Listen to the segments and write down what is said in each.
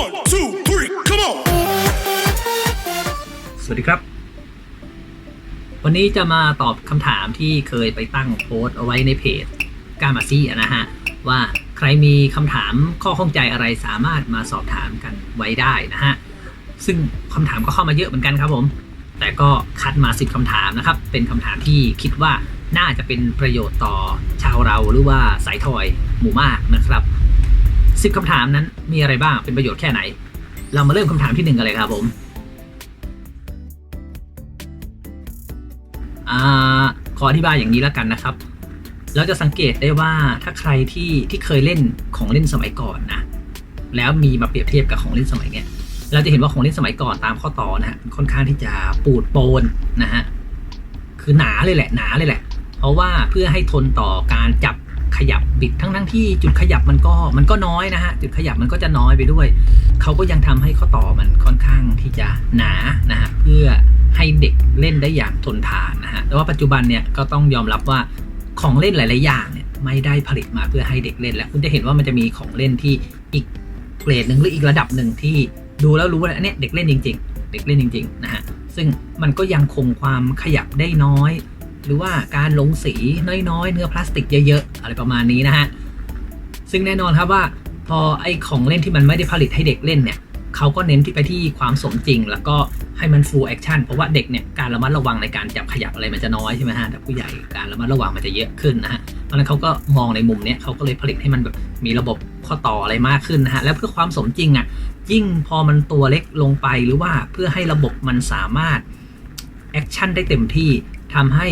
One, two, three, come on! สวัสดีครับ วันนี้จะมาตอบคำถามที่เคยไปตั้งโพสต์เอาไว้ในเพจกามาซี่นะฮะ ว่าใครมีคำถามข้อข้องใจอะไรสามารถมาสอบถามกันไว้ได้นะฮะ ซึ่งคำถามก็เข้ามาเยอะเหมือนกันครับผม แต่ก็คัดมาสิบคำถามนะครับ เป็นคำถามที่คิดว่าน่าจะเป็นประโยชน์ต่อชาวเราหรือว่าสายทอยหมู่มากนะครับ สิบคำถามนั้นมีอะไรบ้างเป็นประโยชน์แค่ไหน เรามาเริ่มคำถามที่หนึ่งกันเลยครับผมอขออธิบายอย่างนี้แล้วกันนะครับ เราจะสังเกตได้ว่าถ้าใครที่ที่เคยเล่นของเล่นสมัยก่อนนะแล้วมีมาเปรียบเทียบกับของเล่นสมัยเนี้ยเราจะเห็นว่าของเล่นสมัยก่อนตามข้อต่อนะฮะค่อนข้างที่จะปูดโปนนะฮะคือหนาเลยแหละหนาเลยแหละ เพราะว่าเพื่อให้ทนต่อการจับ ขยับบิดทั้งทั้งที่จุดขยับมันก็มันก็น้อยนะฮะจุดขยับมันก็จะน้อยไปด้วย เขาก็ยังทำให้ข้อต่อมันค่อนข้างที่จะหนานะฮะเพื่อให้เด็กเล่นได้อย่างทนทานนะฮะแต่ว่าปัจจุบันเนี่ยก็ต้องยอมรับว่าของเล่นหลาย ๆ อย่างเนี่ยไม่ได้ผลิตมาเพื่อให้เด็กเล่นแล้วคุณจะเห็นว่ามันจะมีของเล่นที่อีกเกรดหนึ่งหรืออีกระดับหนึ่งที่ดูแล้วรู้ว่าอันเนี้ยเด็กเล่นจริง ๆ เด็กเล่นจริง ๆ นะฮะซึ่งมันก็ยังคงความขยับได้น้อย หรือว่าการลงสีน้อยๆ เนื้อพลาสติกเยอะๆ อะไรประมาณนี้นะฮะ ซึ่งแน่นอนครับว่าพอไอ้ของเล่นที่มันไม่ได้ผลิตให้เด็กเล่นเนี่ยเขาก็เน้นที่ไปที่ความสมจริง แล้วก็ให้มัน full action เพราะว่าเด็กเนี่ยการระมัดระวังในการจับขยับอะไรมันจะน้อยใช่ไหมฮะแต่ผู้ใหญ่การระมัดระวังมันจะเยอะขึ้นนะฮะเพราะฉะนั้นเขาก็มองในมุมเนี้ยเขาก็เลยผลิตให้มันแบบมีระบบข้อต่ออะไรมากขึ้นนะฮะแล้วเพื่อความสมจริงอะยิ่งพอมันตัวเล็กลงไปหรือว่าเพื่อให้ระบบมันสามารถแอคชั่นได้เต็มที่ทำให้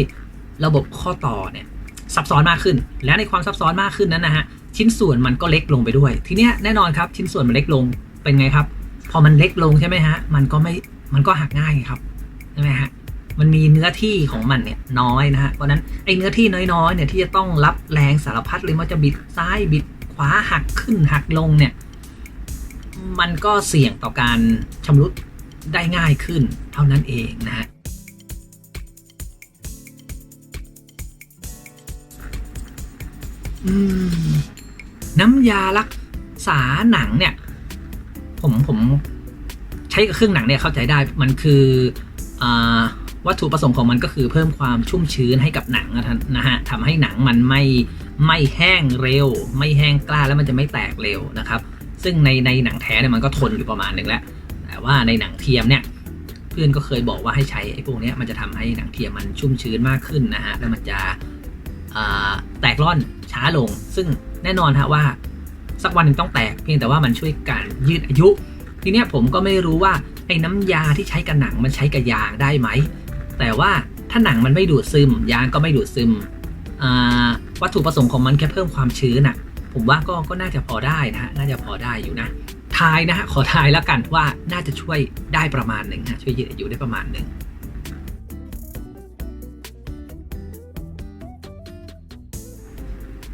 ระบบข้อต่อเนี่ยซับซ้อนมากขึ้น และในความซับซ้อนมากขึ้นนั้นนะฮะชิ้นส่วนมันก็เล็กลงไปด้วย ทีเนี้ยแน่นอนครับชิ้นส่วนมันเล็กลงเป็นไงครับ พอมันเล็กลงใช่ไหมฮะมันก็ไม่มันก็หักง่ายครับใช่ไหมฮะมันมีเนื้อที่ของมันเนี่ยน้อยนะฮะเพราะนั้นไอ้เนื้อที่น้อยๆเนี่ยที่จะต้องรับแรงสารพัดเลยว่าจะบิดซ้ายบิดขวาหักขึ้นหักลงเนี่ยมันก็เสี่ยงต่อการชำรุดได้ง่ายขึ้นเท่านั้นเองนะฮะ น้ำยารักษาหนังเนี่ย ผมผมใช้กับเครื่องหนังเนี่ยเข้าใจได้มันคืออวัตถุประสงค์ของมันก็คือเพิ่มความชุ่มชื้นให้กับหนังนะฮะทำให้หนังมันไม่ไม่แห้งเร็ว ไม่แห้งกล้าแล้วมันจะไม่แตกเร็วนะครับ ซึ่งในในหนังแท้เนี่ยมันก็ทนอยู่ประมาณหนึ่งแล้วแต่ว่าในหนังเทียมเนี่ยเพื่อนก็เคยบอกว่าให้ใช้ไอ้พวกนี้มันจะทำให้หนังเทียมมันชุ่มชื้นมากขึ้นนะฮะแล้วมันจะ แตกร่อนช้าลง ซึ่งแน่นอนฮะว่า สักวันหนึ่งต้องแตกเพียงแต่ว่ามันช่วยการยืดอายุ ทีเนี้ยผมก็ไม่รู้ว่าไอ้น้ำยาที่ใช้กับหนังมันใช้กับยางได้ไหม แต่ว่าถ้าหนังมันไม่ดูดซึม ยางก็ไม่ดูดซึมวัตถุประสงค์ของมันแค่เพิ่มความชื้นอะผมว่าก็ก็น่าจะพอได้นะฮะน่าจะพอได้อยู่นะทายนะฮะขอทายแล้วกันว่าน่าจะช่วยได้ประมาณหนึ่งฮะช่วยยืดอายุได้ประมาณหนึ่ง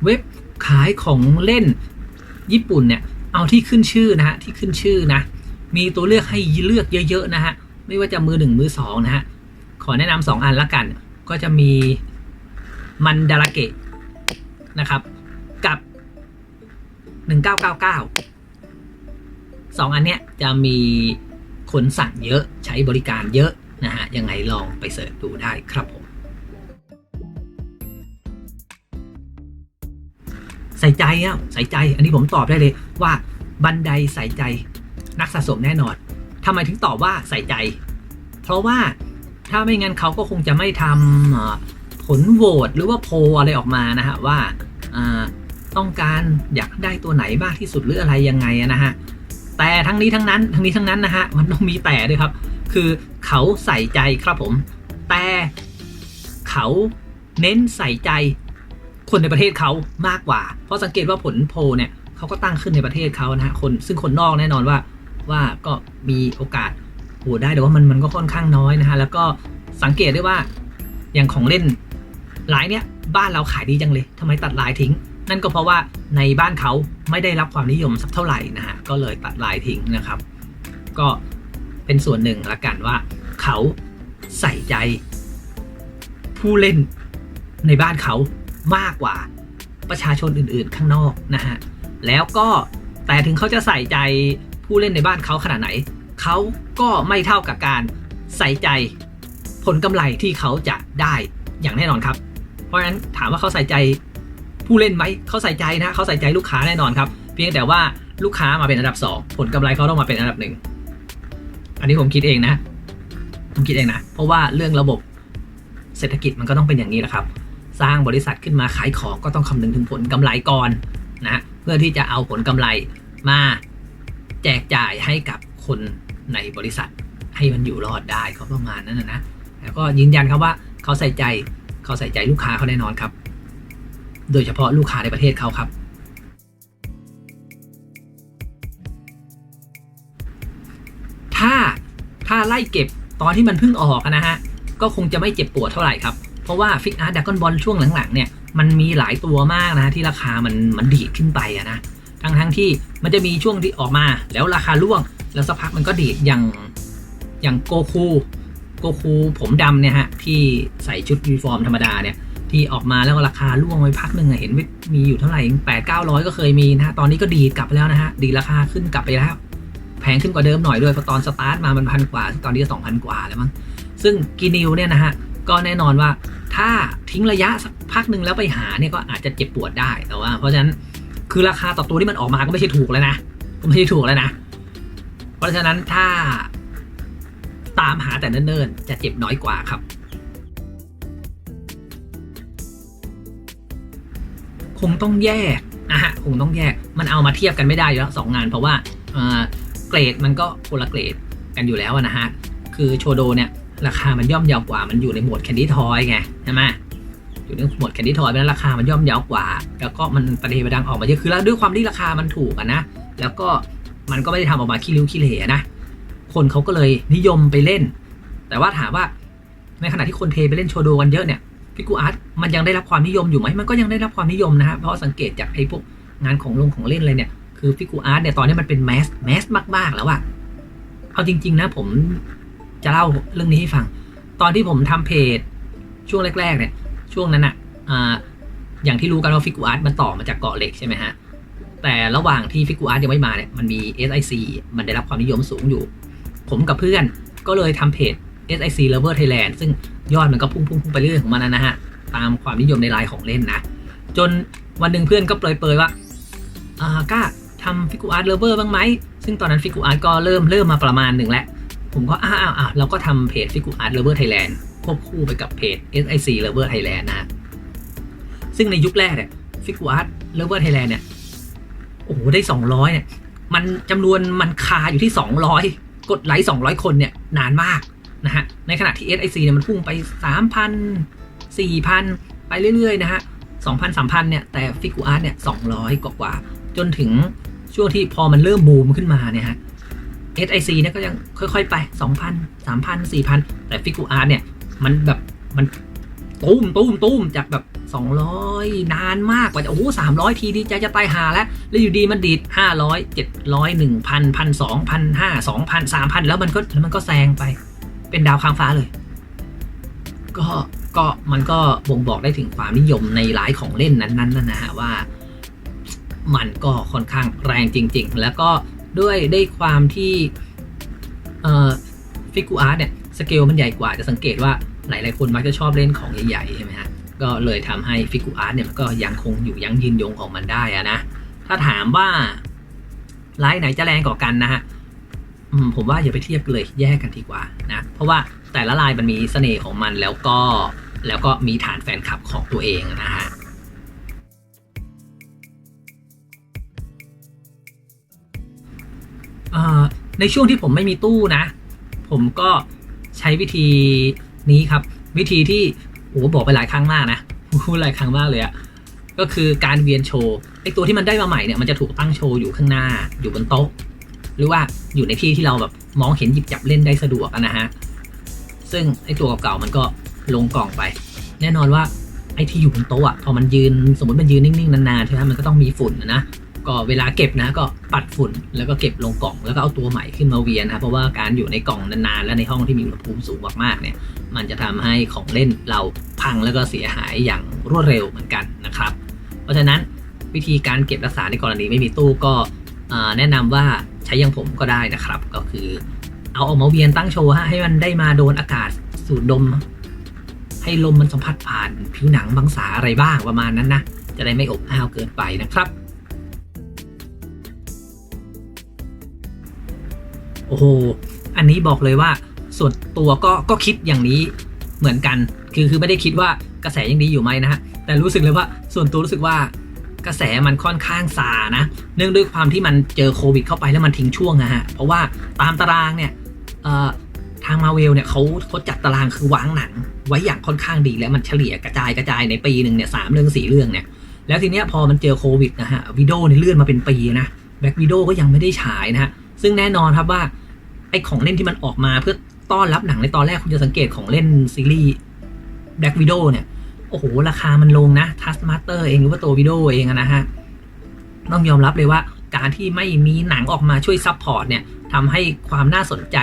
เว็บขายของเล่นญี่ปุ่นเนี่ยเอาที่ขึ้นชื่อนะฮะที่ขึ้นชื่อนะ มีตัวเลือกให้เลือกเยอะๆนะฮะไม่ว่าจะมือหนึ่งมือสองนะฮะขอแนะนำสองอันละกัน ก็จะมีมันดาราเกะนะครับ กับหนึ่งเก้าเก้าเก้าสองอันเนี้ยจะมีคนสั่งเยอะใช้บริการเยอะนะฮะยังไงลองไปเสิร์ชดูได้ครับผม ส่ใจอะใส่ใจ อันนี้ผมตอบได้เลยว่าบันไดใส่ใจนักสะสมแน่นอนทำไมถึงตอบว่าใส่ใจ เพราะว่าถ้าไม่งั้นเขาก็คงจะไม่ทำอ่าผลโหวตหรือว่าโพลอะไรออกมานะฮะว่าต้องการอยากได้ตัวไหนมากที่สุดหรืออะไรยังไงนะฮะแต่ทั้งนี้ทั้งนั้นทั้งนี้ทั้งนั้นนะฮะมันต้องมีแต่ด้วยครับ คือเขาใส่ใจครับผม แต่เขาเน้นใส่ใจ คนในประเทศเขามากกว่า เพราะสังเกตว่าผลโพลเนี่ยเขาก็ตั้งขึ้นในประเทศเขานะฮะคนซึ่งคนนอกแน่นอนว่าว่าก็มีโอกาสโหวได้แต่ว่ามันมันก็ค่อนข้างน้อยนะฮะแล้วก็สังเกตได้ว่าอย่างของเล่นลายเนี้ยบ้านเราขายดีจังเลยทำไมตัดลายทิ้ง นั่นก็เพราะว่าในบ้านเขาไม่ได้รับความนิยมสักเท่าไหร่นะฮะก็เลยตัดลายทิ้งนะครับ ก็เป็นส่วนหนึ่งละกันว่า เขาใส่ใจผู้เล่นในบ้านเขา มากกว่าประชาชนอื่นๆ ข้างนอกนะฮะ แล้วก็แต่ถึงเขาจะใส่ใจผู้เล่นในบ้านเขาขนาดไหน เขาก็ไม่เท่ากับการใส่ใจผลกำไรที่เขาจะได้อย่างแน่นอนครับ เพราะฉะนั้นถามว่าเขาใส่ใจผู้เล่นไหม เขาใส่ใจนะ เขาใส่ใจลูกค้าแน่นอนครับ เพียงแต่ว่าลูกค้ามาเป็นอันดับสองผลกำไรเขาต้องมาเป็นอันดับหนึ่ง อันนี้ผมคิดเองนะ ผมคิดเองนะ เพราะว่าเรื่องระบบเศรษฐกิจมันก็ต้องเป็นอย่างนี้แหละครับ สร้างบริษัทขึ้นมาขายของก็ต้องคำนึงถึงผลกำไรก่อนนะเพื่อที่จะเอาผลกำไรมาแจกจ่ายให้กับคนในบริษัท ให้มันอยู่รอดได้ก็ประมาณนั้นนะแล้วก็ยืนยันครับว่าเขาใส่ใจเขาใส่ใจลูกค้าเขาแน่นอนครับ โดยเฉพาะลูกค้าในประเทศเขาครับ ถ้าถ้าไล่เก็บตอนที่มันเพิ่งออกนะฮะก็คงจะไม่เจ็บปวดเท่าไหร่ครับ เพราะว่าฟิกอาร์ดักกอนบอลช่วงหลังๆเนี่ยมันมีหลายตัวมากนะที่ราคามันมันดีดขึ้นไปอะนะทั้งทั้งที่มันจะมีช่วงที่ออกมา แล้วราคาร่วง แล้วสักพักมันก็ดีดอย่างอย่างโกคูโกคูผมดำเนี่ยฮะที่ใส่ชุดยูนิฟอร์มธรรมดาเนี่ยที่ออกมาแล้วราคาร่วงไปพักหนึ่งอะเห็นว่มีอยู่เท่าไหร่แปดเก้าร้อยก็เคยมีนะฮะตอนนี้ก็ดีดกลับไปแล้วนะฮะดีราคาขึ้นกลับไปแล้วแพงขึ้นกว่าเดิมหน่อยด้วยเพราะตอนสตาร์ทมามันพันกว่า ตอนนี้สองพันกว่าแล้วมั้งซึ่งกีนิวเนี่ยนะฮะก็แน่นอนว่า ถ้าทิ้งระยะสักพักหนึ่งแล้วไปหาเนี่ยก็อาจจะเจ็บปวดได้แต่ว่า เพราะฉะนั้นคือราคาต่อตัวที่มันออกมาก็ไม่ใช่ถูกแล้วนะก็ไม่ใช่ถูกแล้วนะ เพราะฉะนั้นถ้าตามหาแต่เนิ่นๆจะเจ็บน้อยกว่าครับ คงต้องแยกนะฮะคงต้องแยกมันเอามาเทียบกันไม่ได้อยู่แล้วสองงานเพราะว่าเกรดมันก็คนละเกรดกันอยู่แล้วนะฮะคือโชโดเนี่ย ราคามันย่อมเยาวกว่า มันอยู่ในหมวดแคนดี้ทอยไงใช่ไหมอยู่ในหมวดแคนดี้ทอยเพราะนั้นราคามันย่อมเยาวกว่า แล้วก็มันประเดประดังออกมาเยอะคือแล้วด้วยความที่ราคามันถูกอะนะแล้วก็มันก็ไม่ได้ทำออกมาขี้ริ้วขี้เหร่นะคนเขาก็เลยนิยมไปเล่น แต่ว่าถามว่าในขณะที่คนเทไปเล่นโชโดกันเยอะเนี่ยพิกูอาร์ตมันยังได้รับความนิยมอยู่ไหมมันก็ยังได้รับความนิยมนะฮะเพราะสังเกตจากไอ้พวกงานของลงของเล่นอะไรเนี่ยคือฟิกูอาร์ตเนี่ยตอนนี้มันเป็นแมสแมสมากๆแล้วอะเอาจริง ๆ นะผม จะเล่าเรื่องนี้ให้ฟัง ตอนที่ผมทำเพจช่วงแรก ๆ เนี่ย ช่วงนั้นอะอ่าอย่างที่รู้กันว่าฟิกูอาร์ตมันต่อมาจากเกาะเหล็กใช่ไหมฮะ แต่ระหว่างที่ฟิกูอาร์ตยังไม่มาเนี่ย มันมี SIC มันได้รับความนิยมสูงอยู่ ผมกับเพื่อนก็เลยทำเพจ SIC Lover Thailand ซึ่งยอดมันก็พุ่งพุ่งพุ่งไปเรื่อยของมันนะฮะ ตามความนิยมในไลน์ของเล่นนะ จนวันหนึ่งเพื่อนก็เปรยๆว่าอ่ากล้าทำฟิกูอาร์ตเลเวอร์บ้างไหม ซึ่งตอนนั้นฟิกูอาร์ตก็เริ่มเริ่มมาประมาณหนึ่งแล้ว ผมก็อ้าวอ้าวเราก็ทำเพจฟิกูอาร์ตเลเวอร์ไทยแลนด์ควบคู่ไปกับเพจ SIC Lover Thailand นะฮะซึ่งในยุคแรกเนี่ยฟิกูอาร์ตเลเวอร์ไทยแลนด์เนี่ย โอ้โห ได้ 200 เนี่ย มันจำนวนมันคาอยู่ที่ 200 กดไลค์ 200 คนเนี่ย นานมากนะฮะ ในขณะที่ SIC เนี่ยมันพุ่งไป 3,000 4,000 ไปเรื่อย ๆ นะฮะ 2,000 3,000 เนี่ย แต่ฟิกูอาร์ตเนี่ย 200 กว่าจนถึงช่วงที่พอมันเริ่มบูมขึ้นมาเนี่ยฮะ SIC เนี่ยก็ยังค่อยๆไป 2,000 3,000 4,000 แต่ฟิกูอาร์ตเนี่ย มันแบบมันตุ้มตุ้มตุ้มจากแบบ 200 นานมากกว่าจะโอ้โห300ทีดีใจจะตายหาแล้ว แล้วอยู่ดีมันดีด 500 700 1,000 1,200 1,500 2,000 3,000 แล้วมันก็แล้วมันก็แซงไป เป็นดาวค้างฟ้าเลย ก็ก็มันก็บ่งบอกได้ถึงความนิยมในหลายของเล่นนั้นๆนะฮะว่า มันก็ค่อนข้างแรงจริง ๆ แล้วก็ ด้วยได้ความที่เอ่อฟิกูอาร์ตเนี่ยสเกลมันใหญ่กว่าจะสังเกตว่าหลายๆคนมักจะชอบเล่นของใหญ่ๆใช่ไหมฮะก็เลยทำให้ฟิกูอาร์ตเนี่ยมันก็ยังคงอยู่ยังยืนยงของมันได้อะนะถ้าถามว่าไลน์ไหนจะแรงกว่ากันนะฮะผมว่าอย่าไปเทียบเลยแยกกันดีกว่านะเพราะว่าแต่ละลายมันมีเสน่ห์ของมันแล้วก็แล้วก็มีฐานแฟนคลับของตัวเองนะฮะ ในช่วงที่ผมไม่มีตู้นะ ผมก็ใช้วิธีนี้ครับ วิธีที่โอ้บอกไปหลายครั้งมากนะพูดหลายครั้งมากเลยอะก็คือการเวียนโชว์ไอตัวที่มันได้มาใหม่เนี่ยมันจะถูกตั้งโชว์อยู่ข้างหน้าอยู่บนโต๊ะ หรือว่าอยู่ในที่ที่เราแบบมองเห็นหยิบจับเล่นได้สะดวกนะฮะซึ่งไอตัวเก่าๆมันก็ลงกล่องไป แน่นอนว่าไอที่อยู่บนโต๊ะอะพอมันยืนสมมติมันยืนนิ่งๆนานๆใช่ไหมมันก็ต้องมีฝุ่นนะ ก็เวลาเก็บนะก็ปัดฝุ่นแล้วก็เก็บลงกล่องแล้วก็เอาตัวใหม่ขึ้นมาเวียนนะครับเพราะว่าการอยู่ในกล่องนานๆ และในห้องที่มีอุณหภูมิสูงมากๆเนี่ยมันจะทำให้ของเล่นเราพังแล้วก็เสียหายอย่างรวดเร็วเหมือนกันนะครับ เพราะฉะนั้นวิธีการเก็บรักษาในกรณีไม่มีตู้ก็แนะนำว่าใช้ย่างผมก็ได้นะครับ ก็คือเอาออกมาเวียนตั้งโชว์ฮะให้มันได้มาโดนอากาศสูดดม ให้ลมมันสัมผัสผ่านผิวหนังบางสาอะไรบ้างประมาณนั้นนะจะได้ไม่อบอ้าวเกินไปนะครับ โอ้โห อันนี้บอกเลยว่า ส่วนตัวก็ก็คิดอย่างนี้เหมือนกัน คือคือไม่ได้คิดว่ากระแสยังดีอยู่ไหมนะฮะ แต่รู้สึกเลยว่าส่วนตัวรู้สึกว่ากระแสมันค่อนข้างซานะ เนื่องด้วยความที่มันเจอโควิดเข้าไปแล้วมันทิ้งช่วงนะฮะ เพราะว่าตามตารางเนี่ยทางมาเวลเนี่ยเขาเขาจัดตารางคือวางหนัง ไว้อย่างค่อนข้างดีแล้วมันเฉลี่ยกระจายกระจายในปีหนึ่งเนี่ยสามเรื่องสี่เรื่องเนี่ย แล้วทีเนี้ยพอมันเจอโควิดนะฮะวิดีโอเนี่ยเลื่อนมาเป็นปีนะแบ็กวิดีโอก็ยังไม่ได้ฉายนะฮะ ซึ่งแน่นอนครับว่าไอของเล่นที่มันออกมาเพื่อต้อนรับหนังในตอนแรกคุณจะสังเกตของเล่นซีรีส์แบ็กวิดีโอเนี่ย โอ้โห ราคามันลงนะทัสมาสเตอร์เองหรือว่าตัววิดีโอเองนะฮะ ต้องยอมรับเลยว่าการที่ไม่มีหนังออกมาช่วยซัพพอร์ตเนี่ยทำให้ความน่าสนใจ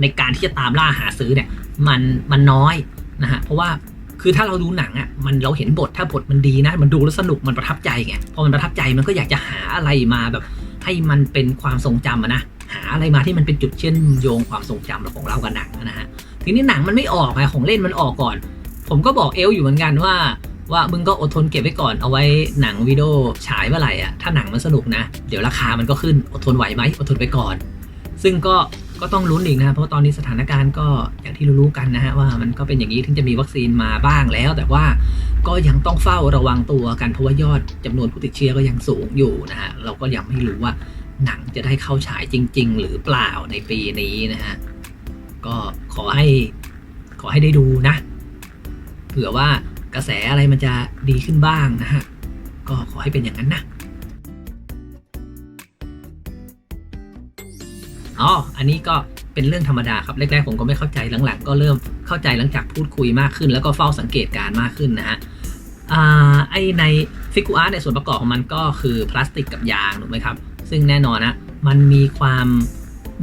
ในการที่จะตามล่าหาซื้อเนี่ย มันมันน้อยนะฮะ เพราะว่าคือถ้าเราดูหนังอะมันเราเห็นบทถ้าบทมันดีนะ มันดูแล้วสนุกมันประทับใจไงพอมันประทับใจมันก็อยากจะหาอะไรมาแบบ ให้มันเป็นความทรงจำนะหาอะไรมาที่มันเป็นจุดเชื่อมโยงความทรงจำของเรากับหนังนะฮะทีนี้หนังมันไม่ออกไงของเล่นมันออกก่อน ผมก็บอกเอลอยู่เหมือนกันว่า ว่ามึงก็อดทนเก็บไว้ก่อนเอาไว้หนังวิดีโอฉายเมื่อไหร่อะถ้าหนังมันสนุกนะ เดี๋ยวราคามันก็ขึ้นอดทนไหวไหมอดทนไปก่อน ซึ่งก็ ก็ต้องลุ้นอีกนะเพราะว่าตอนนี้สถานการณ์ก็อย่างที่รู้ๆกันนะฮะว่ามันก็เป็นอย่างนี้ถึงจะมีวัคซีนมาบ้างแล้ว แต่ว่าก็ยังต้องเฝ้าระวังตัวกันเพราะว่ายอดจำนวนผู้ติดเชื้อก็ยังสูงอยู่นะฮะเราก็ยังไม่รู้ว่าหนังจะได้เข้าฉายจริง ๆ หรือเปล่าในปีนี้นะฮะก็ขอให้ขอให้ได้ดูนะ เผื่อว่ากระแสอะไรมันจะดีขึ้นบ้างนะฮะก็ขอให้เป็นอย่างนั้นนะ อ๋อ อันนี้ก็เป็นเรื่องธรรมดาครับแรกๆผมก็ไม่เข้าใจหลังๆ ก็เริ่มเข้าใจหลังจากพูดคุยมากขึ้น แล้วก็เฝ้าสังเกตการณ์มากขึ้นนะฮะอ่าไอในฟิกูอาร์ในส่วนประกอบของมันก็คือพลาสติกกับยางถูกไหมครับ ซึ่งแน่นอนนะมันมีความ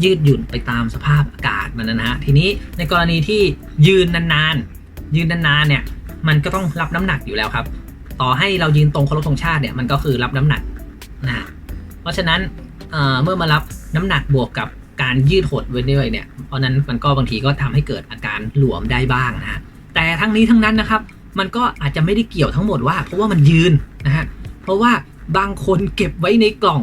ยืดหยุ่นไปตามสภาพอากาศมันนะฮะทีนี้ในกรณีที่ยืนนานๆ ยืนนานๆเนี่ยมันก็ต้องรับน้ำหนักอยู่แล้วครับ ต่อให้เรายืนตรงเคารพธงชาติเนี่ยมันก็คือรับน้ำหนักนะเพราะฉะนั้นเอ่อเมื่อมารับน้ำหนักบวกกับ การยืดหดไว้ด้วยเนี่ย เพราะนั้นมันก็บางทีก็ทำให้เกิดอาการหลวมได้บ้างนะฮะแต่ทั้งนี้ทั้งนั้นนะครับ มันก็อาจจะไม่ได้เกี่ยวทั้งหมดว่า เพราะว่ามันยืนนะฮะเพราะว่าบางคนเก็บไว้ในกล่อง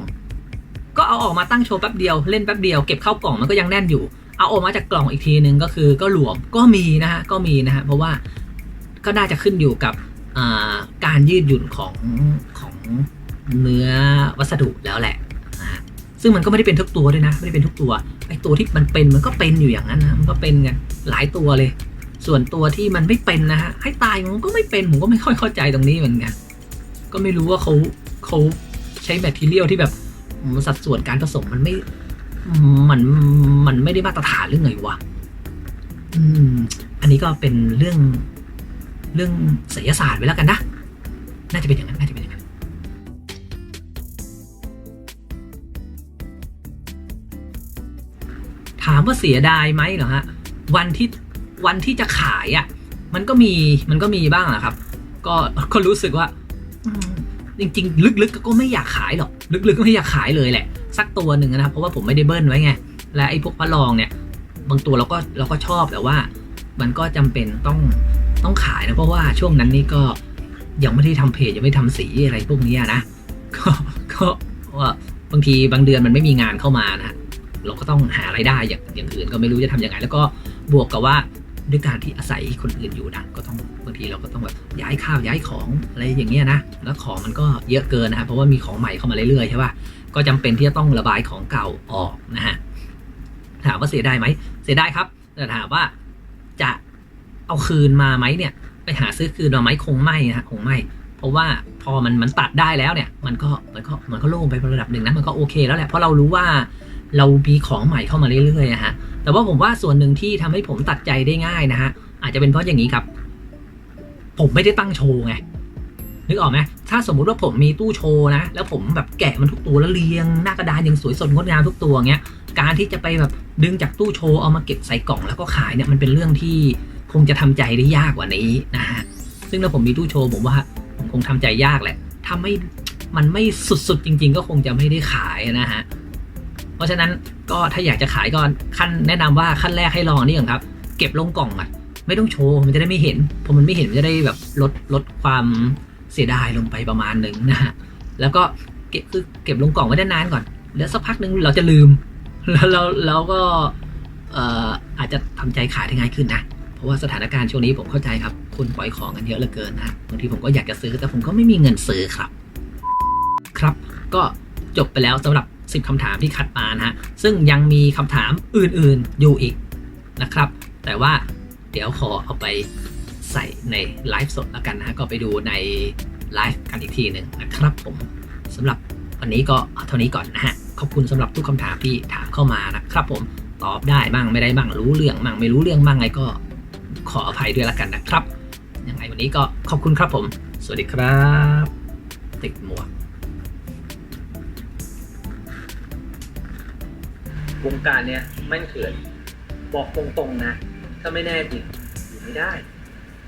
ก็เอาออกมาตั้งโชว์แป๊บเดียวเล่นแป๊บเดียวเก็บเข้ากล่องมันก็ยังแน่นอยู่ เอาออกมาจากกล่องอีกทีนึงก็คือก็หลวมก็มีนะฮะก็มีนะฮะเพราะว่าก็น่าจะขึ้นอยู่กับการยืดหยุ่นของของเนื้อวัสดุแล้วแหละ ซึ่งมันก็ไม่ได้เป็นทุกตัวด้วยนะ ไม่ได้เป็นทุกตัวไอตัวที่มันเป็นมันก็เป็นอยู่อย่างนั้นนะมันก็เป็นกันหลายตัวเลย ส่วนตัวที่มันไม่เป็นนะฮะให้ตายมันก็ไม่เป็นผมก็ไม่ค่อยเข้าใจตรงนี้เหมือนกันก็ไม่รู้ว่าเขาเขาใช้แบคทีเรียลที่แบบสัดส่วนการผสมมันไม่มันมันไม่ได้มาตรฐานเรื่องไงวะอืม อันนี้ก็เป็นเรื่องเรื่องศิลศาสตร์ไปแล้วกันนะ น่าจะเป็นอย่างนั้น น่าจะเป็นางนั้นถามว่าเสียดายไหมเหรอฮะวันที่วันที่จะขายอะ่ะมันก็มีมันก็มีบ้างอะครับ ก็ก็รู้สึกว่าจริงๆ ลึกๆก็ไม่อยากขายหรอกลึกๆก็ไม่อยากขายเลยแหละ สักตัวหนึ่งนะครับเพราะว่าผมไม่ได้เบิ้ลไว้ไงและไอ้พวกพระรองเนี่ยบางตัวเราก็เราก็ชอบแต่ว่า มันก็จำเป็นต้องต้องขายนะเพราะว่าช่วงนั้นนี่ก็ยังไม่ได้ทำเพจยังไม่ทำสีอะไรพวกนี้นะก็ก็ว่าบางทีบางเดือนมันไม่มีงานเข้ามานะ เราก็ต้องหาไรายได้อย่างอย่างอื่นก็ไม่รู้จะทำยังไง แล้วก็บวกกับว่าด้วยการที่อาศัยคนอื่นอยู่นะก็ต้องบางทีเราก็ต้องแบบย้ายข้าวย้ายของอะไรอย่างเงี้ยนะแล้วของมันก็เยอะเกินนะฮะเพราะว่ามีของใหม่เข้ามาเรื่อยๆใช่ป่ะก็จำเป็นที่จะต้องระบายของเก่าออกนะฮะถามว่าเสียดายไหมเสียดายครับ แต่ถามว่าจะเอาคืนมาไหมเนี่ย ไปหาซื้อคืนมาไหมคงไม่นะฮะคงไม่ เพราะว่าพอมันมันตัดได้แล้วเนี่ย มันก็มันก็มันก็โล่งไประดับหนึ่งนะมันก็โอเคแล้วแหละเพราะเรารู้ว่า เรามีของใหม่เข้ามาเรื่อยๆนะฮะ แต่ว่าผมว่าส่วนหนึ่งที่ทำให้ผมตัดใจได้ง่ายนะฮะ อาจจะเป็นเพราะอย่างนี้ครับ ผมไม่ได้ตั้งโชว์ไง นึกออกไหมถ้าสมมุติว่าผมมีตู้โชว์นะ แล้วผมแบบแกะมันทุกตัวแล้วเรียง หน้ากระดานอย่างสวยสดงดงามทุกตัวเงี้ย การที่จะไปแบบดึงจากตู้โชว์เอามาเก็บใส่กล่องแล้วก็ขายเนี่ยมันเป็นเรื่องที่คงจะทำใจได้ยากกว่านี้นะฮะ ซึ่งถ้าผมมีตู้โชว์ผมว่าผมคงทำใจยากแหละถ้าไม่มันไม่สุดๆจริง ๆ ก็คงจะไม่ได้ขายนะฮะ เพราะฉะนั้นก็ถ้าอยากจะขายก็ขั้นแนะนำว่าขั้นแรกให้ลองนี่ก่อนครับ เก็บลงกล่องอะ ไม่ต้องโชว์มันจะได้ไม่เห็นพอมันไม่เห็นมันจะได้แบบลดลดความเสียดายลงไปประมาณหนึ่งนะฮะแล้วก็เก็บคือเก็บลงกล่องไว้ได้นานก่อน แล้วสักพักหนึ่งเราจะลืม แล้วเราเราก็เอ่ออาจจะทำใจขายได้ง่ายขึ้นนะเพราะว่าสถานการณ์ช่วงนี้ผมเข้าใจครับคนปล่อยของกันเยอะเหลือเกินนะบางทีผมก็อยากจะซื้อแต่ผมก็ไม่มีเงินซื้อครับ ครับ ก็จบไปแล้วสำหรับ 10คำถามที่คัดมานะฮะซึ่งยังมีคำถามอื่นๆอยู่อีกนะครับ แต่ว่าเดี๋ยวขอเอาไปใส่ในไลฟ์สดแล้วกันนะฮะก็ไปดูในไลฟ์กันอีกทีหนึ่งนะครับผมสำหรับวันนี้ก็เอาเท่านี้ก่อนนะฮะขอบคุณสำหรับทุกคำถามที่ถามเข้ามานะครับ ผมตอบได้บ้างไม่ได้บ้างรู้เรื่องบ้างไม่รู้เรื่องบ้างไงก็ขออภัยด้วยละกันนะครับยังไงวันนี้ก็ขอบคุณครับผม สวัสดีครับ ติดหมวก วงการเนี้ยแม่งเถื่อนบอกตรงๆนะ ถ้าไม่แน่จริงอยู่ไม่ได้